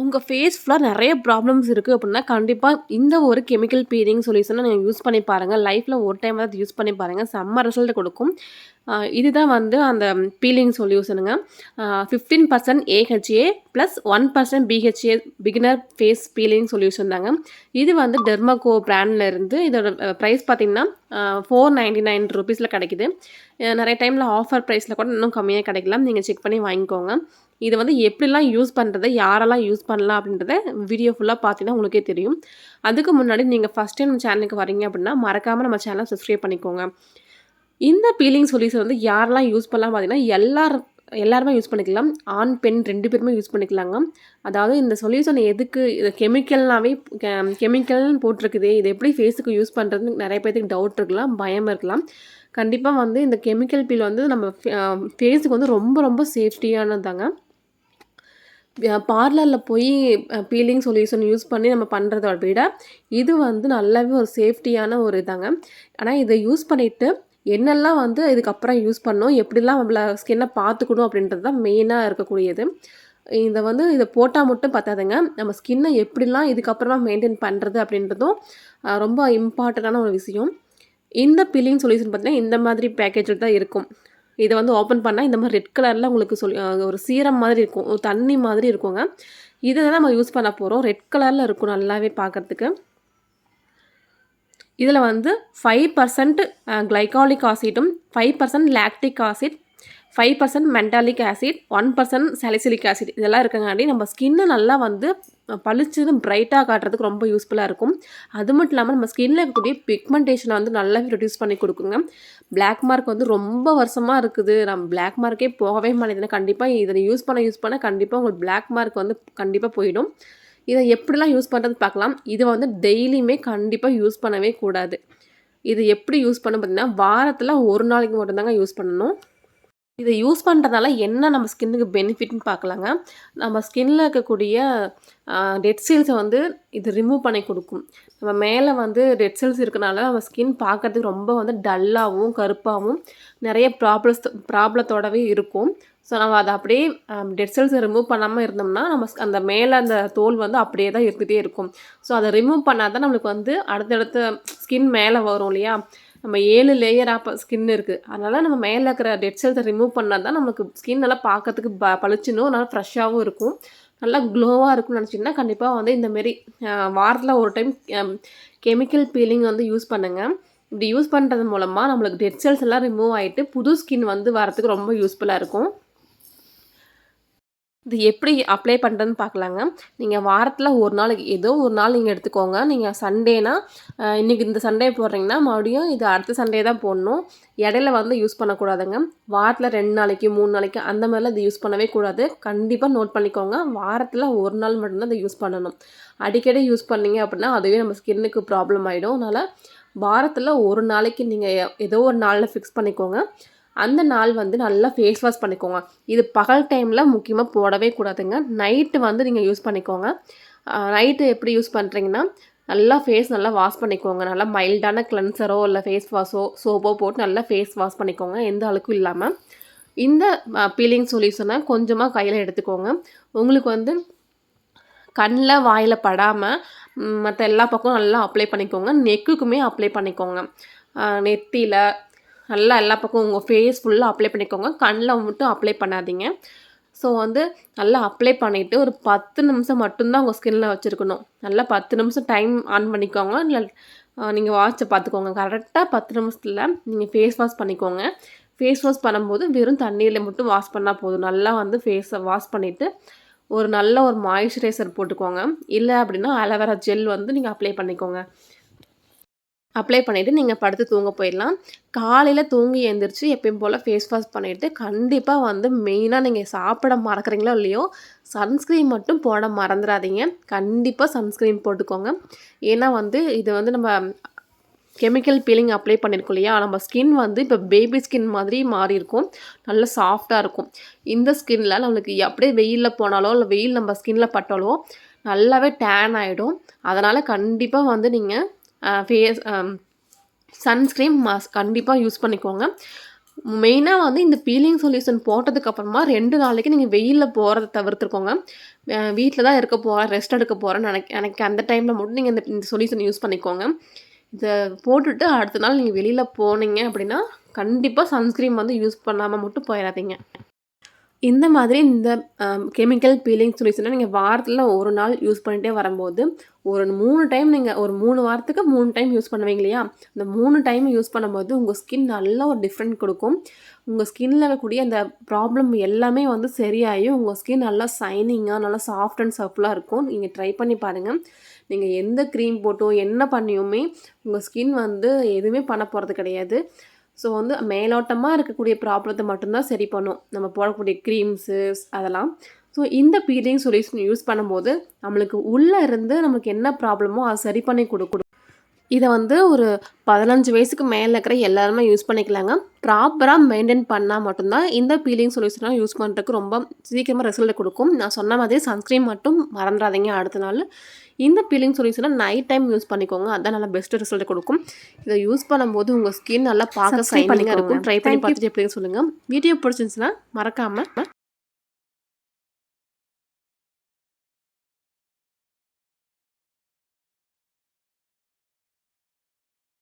உங்கள் ஃபேஸ் ஃபுல்லாக நிறைய ப்ராப்ளம்ஸ் இருக்குது அப்படின்னா கண்டிப்பாக இந்த ஒரு கெமிக்கல் பீலிங் சொல்யூஷனை நீங்கள் யூஸ் பண்ணி பாருங்கள் லைஃப்பில் ஒரு டைம் அதை யூஸ் பண்ணி பாருங்கள் செம்ம ரிசல்ட் கொடுக்கும். இதுதான் வந்து அந்த peeling சொல்யூஷனுங்க fifteen percent AHA plus one percent PHA beginner face peeling solution தாங்க. இது வந்து டெர்மகோ பிராண்டில் இருந்து இதோட ப்ரைஸ் பார்த்தீங்கன்னா ஃபோர் நைன்டி நைன் ருபீஸில் கிடைக்குது. நிறைய டைமில் ஆஃபர் ப்ரைஸில் கூட இன்னும் கம்மியாக கிடைக்கலாம். நீங்கள் செக் பண்ணி வாங்கிக்கோங்க. இது வந்து எப்படிலாம் யூஸ் பண்ணுறத யாரெல்லாம் யூஸ் பண்ணலாம் அப்படின்றத வீடியோ ஃபுல்லாக பார்த்தீங்கன்னா உங்களுக்கே தெரியும். அதுக்கு முன்னாடி நீங்கள் ஃபஸ்ட் டைம் நம்ம சேனலுக்கு வரீங்க அப்படின்னா மறக்காமல் நம்ம சேனலை சப்ஸ்கிரைப் பண்ணிக்கோங்க. இந்த பீலிங் சொல்யூஷன் வந்து யாரெல்லாம் யூஸ் பண்ணலாம் பார்த்தீங்கன்னா எல்லார் எல்லாருமே யூஸ் பண்ணிக்கலாம். ஆண் பெண் ரெண்டு பேருமே யூஸ் பண்ணிக்கலாங்க. அதாவது இந்த சொல்யூஷன் எதுக்கு இது கெமிக்கல்னாவே கெமிக்கல்னு போட்டிருக்குது இது எப்படி ஃபேஸுக்கு யூஸ் பண்ணுறதுன்னு நிறைய பேருக்கு டவுட் இருக்கலாம் பயம் இருக்கலாம். கண்டிப்பாக வந்து இந்த கெமிக்கல் பீல் வந்து நம்ம ஃபேஸுக்கு வந்து ரொம்ப ரொம்ப சேஃப்டியானதாங்க பார்லரில் போய் பீலிங் சொல்யூஷன் யூஸ் பண்ணி நம்ம பண்ணுறத விட இது வந்து நல்லாவே ஒரு சேஃப்டியான ஒரு இதாங்க. ஆனால் இதை யூஸ் பண்ணிவிட்டு என்னெல்லாம் வந்து இதுக்கப்புறம் யூஸ் பண்ணோம் எப்படிலாம் நம்மள ஸ்கின்னை பார்த்துக்கணும் அப்படின்றது தான் மெயினாக இருக்கக்கூடியது. இதை வந்து இதை போட்டால் மட்டும் பார்த்தாதுங்க நம்ம ஸ்கின்னை எப்படிலாம் இதுக்கப்புறமா மெயின்டைன் பண்ணுறது அப்படின்றதும் ரொம்ப இம்பார்ட்டண்ட்டான ஒரு விஷயம். இந்த பீலிங் சொல்யூஷன் பார்த்திங்கன்னா இந்த மாதிரி பேக்கேஜில் தான் இருக்கும். இதை வந்து ஓப்பன் பண்ணால் இந்த மாதிரி ரெட் கலரில் உங்களுக்கு சொல்லி ஒரு சீரம் மாதிரி இருக்கும். தண்ணி மாதிரி இருக்குங்க. இதை தான் நம்ம யூஸ் பண்ண போகிறோம் ரெட் கலரில் இருக்கும் நல்லாவே பார்க்கறதுக்கு. இதில் வந்து five percent glycolic ஆசிட்டும் five percent lactic acid five percent mandelic acid one percent salicylic acid இதெல்லாம் இருக்கங்காட்டி நம்ம ஸ்கின்னை நல்லா வந்து பளிச்சுன்னு பிரைட்டாக காட்டுறதுக்கு ரொம்ப யூஸ்ஃபுல்லாக இருக்கும். அது மட்டும் இல்லாமல் நம்ம ஸ்கின்ல இருக்கக்கூடிய பிக்மெண்டேஷனை வந்து நல்லாவே ரெடியூஸ் பண்ணி கொடுக்குங்க. பிளாக் மார்க் வந்து ரொம்ப வருஷமாக இருக்குது. நம்ம பிளாக் மார்க்கே போகவே மாட்டேதுன்னா கண்டிப்பாக இதை யூஸ் பண்ண யூஸ் பண்ண கண்டிப்பாக உங்களுக்கு பிளாக் மார்க் வந்து கண்டிப்பாக போயிடும். இதை எப்படிலாம் யூஸ் பண்ணுறது பார்க்கலாம். இதை வந்து டெய்லியுமே கண்டிப்பாக யூஸ் பண்ணவே கூடாது. இது எப்படி யூஸ் பண்ண பார்த்தீங்கன்னா வாரத்தில் ஒரு நாளைக்கு மட்டும்தாங்க யூஸ் பண்ணணும். இதை யூஸ் பண்ணுறதால என்ன நம்ம ஸ்கின்னுக்கு பெனிஃபிட்னு பார்க்கலாங்க. நம்ம ஸ்கின்னில் இருக்கக்கூடிய டெட் செல்ஸை வந்து இது ரிமூவ் பண்ணி கொடுக்கும். நம்ம மேலே வந்து டெட் செல்ஸ் இருக்கனால நம்ம ஸ்கின் பார்க்கறதுக்கு ரொம்ப வந்து டல்லாகவும் கருப்பாகவும் நிறைய ப்ராப்ளஸ் ப்ராப்ளத்தோடவே இருக்கும். ஸோ நம்ம அதை அப்படியே டெட் செல்ஸை ரிமூவ் பண்ணாமல் இருந்தோம்னா நம்ம அந்த மேலே அந்த தோல் வந்து அப்படியே தான் இருந்துகிட்டே இருக்கும். ஸோ அதை ரிமூவ் பண்ணால் தான் நம்மளுக்கு வந்து அடுத்தடுத்த ஸ்கின் மேலே வரும் இல்லையா? நம்ம ஏழு லேயராக ஸ்கின் இருக்குது அதனால் நம்ம மேலே இருக்கிற டெட் செல்ஸை ரிமூவ் பண்ணால் தான் நமக்கு ஸ்கின் நல்லா பார்க்கறதுக்கு ப பளிச்சுன்னு நல்லா ஃப்ரெஷ்ஷாகவும் இருக்கும். நல்லா க்ளோவாக இருக்கும்னு நினச்சிங்கன்னா கண்டிப்பாக வந்து இந்தமாரி வாரத்தில் ஒரு டைம் கெமிக்கல் பீலிங் வந்து யூஸ் பண்ணுங்கள் இப்படி யூஸ் பண்ணுறது மூலமாக நம்மளுக்கு டெட் செல்ஸ் எல்லாம் ரிமூவ் ஆகிட்டு புது ஸ்கின் வந்து வரத்துக்கு ரொம்ப யூஸ்ஃபுல்லாக இருக்கும். இது எப்படி அப்ளை பண்ணுறதுன்னு பார்க்கலாங்க. நீங்கள் வாரத்தில் ஒரு நாள் ஏதோ ஒரு நாள் நீங்கள் எடுத்துக்கோங்க. நீங்கள் சண்டேனா இன்றைக்கி இந்த சண்டே போடுறீங்கன்னா மறுபடியும் இது அடுத்த சண்டே தான் போடணும். இடையில வந்து யூஸ் பண்ணக்கூடாதுங்க. வாரத்தில் ரெண்டு நாளைக்கு மூணு நாளைக்கு அந்த மாதிரிலாம் இது யூஸ் பண்ணவே கூடாது. கண்டிப்பாக நோட் பண்ணிக்கோங்க. வாரத்தில் ஒரு நாள் மட்டும்தான் இதை யூஸ் பண்ணணும். அடிக்கடி யூஸ் பண்ணீங்க அப்படின்னா அதுவே நம்ம ஸ்கின்னுக்கு ப்ராப்ளம் ஆகிடும் அதனால் வாரத்தில் ஒரு நாளைக்கு நீங்கள் ஏதோ ஒரு நாளில் ஃபிக்ஸ் பண்ணிக்கோங்க. அந்த நாள் வந்து நல்லா ஃபேஸ் வாஷ் பண்ணிக்கோங்க. இது பகல் டைமில் முக்கியமாக போடவே கூடாதுங்க. நைட்டு வந்து நீங்கள் யூஸ் பண்ணிக்கோங்க. நைட்டு எப்படி யூஸ் பண்ணுறீங்கன்னா நல்லா ஃபேஸ் நல்லா வாஷ் பண்ணிக்கோங்க. நல்லா மைல்டான கிளென்சரோ இல்லை ஃபேஸ் வாஷோ சோப்போ போட்டு நல்லா ஃபேஸ் வாஷ் பண்ணிக்கோங்க. எந்த அழுக்கும் இல்லாமல் இந்த பீலிங் சொல்யூஷனை கொஞ்சமாக கையில் எடுத்துக்கோங்க. உங்களுக்கு வந்து கண்ணில் வாயில் படாமல் மற்ற எல்லா பக்கமும் நல்லா அப்ளை பண்ணிக்கோங்க. நெக்குக்குமே அப்ளை பண்ணிக்கோங்க. நெத்தியில் நல்லா எல்லா பக்கம் உங்கள் ஃபேஸ் ஃபுல்லாக அப்ளை பண்ணிக்கோங்க. கண்ணில் மட்டும் அப்ளை பண்ணாதீங்க. ஸோ வந்து நல்லா அப்ளை பண்ணிவிட்டு ஒரு பத்து நிமிஷம் மட்டும்தான் உங்கள் ஸ்கின்ல வச்சுருக்கணும். நல்லா பத்து நிமிஷம் டைம் ஆன் பண்ணிக்கோங்க. இல்லை நீங்கள் வாட்சை பார்த்துக்கோங்க. கரெக்டாக பத்து நிமிஷத்தில் நீங்கள் ஃபேஸ் வாஷ் பண்ணிக்கோங்க. ஃபேஸ் வாஷ் பண்ணும்போது வெறும் தண்ணியில் மட்டும் வாஷ் பண்ணால் போதும். நல்லா வந்து ஃபேஸை வாஷ் பண்ணிவிட்டு ஒரு நல்ல ஒரு மாய்ஸ்சரைசர் போட்டுக்கோங்க. இல்லை அப்படின்னா அலோவேரா ஜெல் வந்து நீங்கள் அப்ளை பண்ணிக்கோங்க. அப்ளை பண்ணிவிட்டு நீங்கள் படுத்து தூங்க போயிடலாம். காலையில் தூங்கி எழுந்திரிச்சு எப்பயும் போல் ஃபேஸ் வாஷ் பண்ணிவிட்டு கண்டிப்பாக வந்து மெயினாக நீங்கள் சாப்பிட மறக்கிறீங்களோ இல்லையோ சன்ஸ்க்ரீன் மட்டும் போட மறந்துடாதீங்க. கண்டிப்பாக சன்ஸ்க்ரீன் போட்டுக்கோங்க. ஏன்னா வந்து இது வந்து நம்ம கெமிக்கல் பீலிங் அப்ளை பண்ணியிருக்கோம் இல்லையா? நம்ம ஸ்கின் வந்து இப்போ பேபி ஸ்கின் மாதிரி மாறி இருக்கும். நல்ல சாஃப்டாக இருக்கும். இந்த ஸ்கின்ல நம்மளுக்கு அப்படியே வெயிலில் போனாலோ இல்லை வெயில் நம்ம ஸ்கின்ல பட்டாலோ நல்லாவே டேன் ஆகிடும் அதனால் கண்டிப்பாக வந்து நீங்கள் ஃபேஸ் சன்ஸ்க்ரீன் மாஸ்க் கண்டிப்பாக யூஸ் பண்ணிக்கோங்க. மெயினாக வந்து இந்த பீலிங் சொல்யூஷன் போட்டதுக்கப்புறமா ரெண்டு நாளைக்கு நீங்கள் வெயிலில் போகிறத தவிர்த்துருக்கோங்க வீட்டில் தான் இருக்க போகிறேன் ரெஸ்ட் எடுக்க போகிறேன்னு நினைக்க எனக்கு அந்த டைமில் மட்டும் நீங்கள் இந்த இந்த சொல்யூஷன் யூஸ் பண்ணிக்கோங்க. இதை போட்டுட்டு அடுத்த நாள் நீங்கள் வெளியில் போனீங்க அப்படின்னா கண்டிப்பாக சன்ஸ்க்ரீம் வந்து யூஸ் பண்ணாமல் மட்டும் போயிடாதீங்க. இந்த மாதிரி இந்த கெமிக்கல் பீலிங் சொல்யூஷனை நீங்கள் வாரத்தில் ஒரு நாள் யூஸ் பண்ணிகிட்டே வரும்போது ஒரு மூணு டைம் நீங்கள் ஒரு மூணு வாரத்துக்கு மூணு டைம் யூஸ் பண்ணுவீங்க இல்லையா? இந்த மூணு டைம் யூஸ் பண்ணும்போது உங்கள் ஸ்கின் நல்லா ஒரு டிஃப்ரெண்ட் கொடுக்கும். உங்கள் ஸ்கின்னில் இருக்கக்கூடிய அந்த ப்ராப்ளம் எல்லாமே வந்து சரியாகி உங்கள் ஸ்கின் நல்லா சைனிங்காக நல்லா சாஃப்ட் அண்ட் சஃப்டாக இருக்கும். நீங்கள் ட்ரை பண்ணி பாருங்கள் நீங்கள் எந்த க்ரீம் போட்டோ என்ன பண்ணியுமே உங்கள் ஸ்கின் வந்து எதுவுமே பண்ண போகிறது கிடையாது. ஸோ வந்து மேலோட்டமாக இருக்கக்கூடிய ப்ராப்ளத்தை மட்டும்தான் சரி பண்ணும். நம்ம போடக்கூடிய க்ரீம்ஸு அதெல்லாம். ஸோ இந்த பீலிங் சொல்யூஷன் யூஸ் பண்ணும்போது நம்மளுக்கு உள்ளே இருந்து நமக்கு என்ன ப்ராப்ளமோ அதை சரி பண்ணி கொடுக்கணும் இதை வந்து ஒரு பதினஞ்சு வயசுக்கு மேலே இருக்கிற எல்லாருமே யூஸ் பண்ணிக்கலாங்க. ப்ராப்பராக மெயின்டைன் பண்ணால் மட்டும்தான் இந்த பீலிங் சொல்யூஷனாக யூஸ் பண்ணுறதுக்கு ரொம்ப சீக்கிரமாக ரிசல்ட் கொடுக்கும். நான் சொன்ன மாதிரி சன்ஸ்க்ரீன் மட்டும் மறந்துடாதீங்க அடுத்த நாள். இந்த பீலிங் சொல்யூஷனை நைட் டைம் யூஸ் பண்ணிக்கோங்க. அதான் நல்லா பெஸ்ட் ரிசல்ட் கொடுக்கும். இதை யூஸ் பண்ணும்போது உங்கள் ஸ்கின் நல்லா பார்க்க சைனிங்காக இருக்கும். ட்ரை பண்ணி பார்த்துட்டு எப்படின்னு சொல்லுங்கள் வீடியோ பிடிச்சிருந்துச்சுன்னா மறக்காமல்